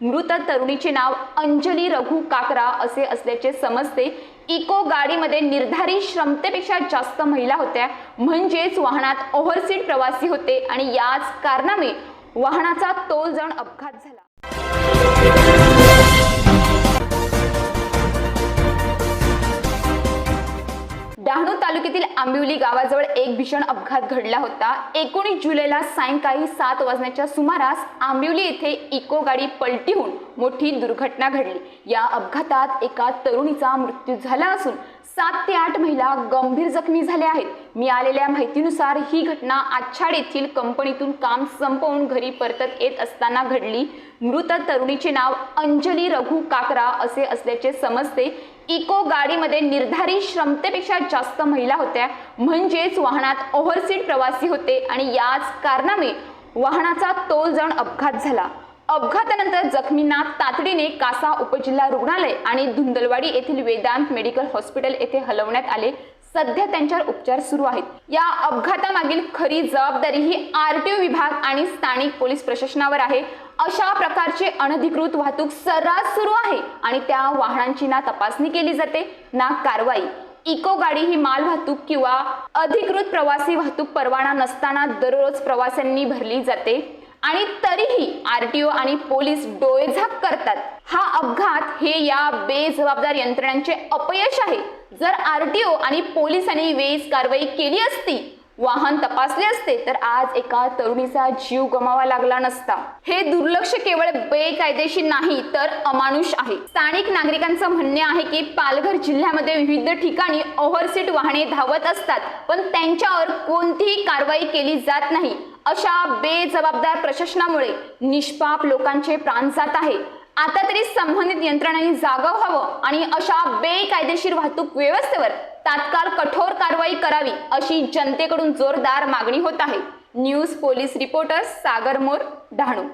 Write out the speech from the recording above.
मृत तरुणीचे नाव अंजली रघु काकरा असे असल्याचे समजते. इको गाडीमध्ये निर्धारित क्षमतेपेक्षा जास्त महिला होत्या. म्हणजेच वाहनात ओव्हरसीट प्रवासी होते आणि याच कारणामुळे वाहनाचा तोल जण अपघात झाला. तालुक्यातील आंबिवली गावाजवळ एक भीषण अपघात घडला होता. एकोणीस जुलैला सायंकाळी सात वाजण्याच्या सुमारास आंबिवली येथे इको गाडी पलटी होऊन मोठी दुर्घटना घडली. या अपघातात एका तरुणीचा मृत्यू झाला असून सात ते आठ महिला गंभीर जखमी झाल्या आहेत. मिळालेल्या माहितीनुसार ही घटना आच्छाड येथील कंपनीतून काम संपवून घरी परतत येत असताना घडली. मृत तरुणीचे नाव अंजली रघु काकरा असे असल्याचे समजते. इको गाडीमध्ये निर्धारित क्षमतेपेक्षा जास्त महिला होत्या. म्हणजेच वाहनात ओव्हरसीट प्रवासी होते आणि याच कारणामुळे वाहनाचा तोलजण अपघात झाला. अपघातानंतर जखमींना तातडीने कासा उपजिल्हा रुग्णालय आणि धुंदलवाडी येथील वेदांत मेडिकल हॉस्पिटल येथे हलवण्यात आले. सध्या त्यांच्यावर उपचार सुरू आहेत. या अपघातामागील खरी जबाबदारी ही आरटीओ विभाग आणि स्थानिक पोलीस प्रशासनावर आहे. अशा प्रकारचे अनधिकृत वाहतूक सर्रास सुरू आहे आणि त्या वाहनांची ना तपासणी केली जाते ना कारवाई. इको गाडी ही माल वाहतूक किंवा अधिकृत प्रवासी वाहतूक परवाना नसताना दररोज प्रवाशांनी भरली जाते आणि तरीही आरटीओ आणि पोलीस डोळेझाक करतात. हा अपघात हे या बेजबाबदार यंत्रणांचे अपयश आहे. जर आरटीओ आणि पोलिसांनी वेळीच कारवाई केली असती वाहन तपासले असते तर आज एका तरुणीचा जीव गमावा लागला नसता. हे दुर्लक्ष केवळ बेकायदेशीर नाही तर अमानुष आहे. स्थानिक नागरिकांचं म्हणणे आहे की पालघर जिल्ह्यामध्ये विविध ठिकाणी ओव्हरसीट वाहने धावत असतात पण त्यांच्यावर कोणतीही कारवाई केली जात नाही. अशा बेजबाबदार प्रशासनामुळे निष्पाप लोकांचे प्राण जात आहे. आता तरी संबंधित यंत्रणांनी जागा व्हावं आणि अशा बेकायदेशीर वाहतूक व्यवस्थेवर तात्काळ कठोर कारवाई करावी अशी जनतेकडून जोरदार मागणी होत आहे. News police reporter Sagar More Dahanu.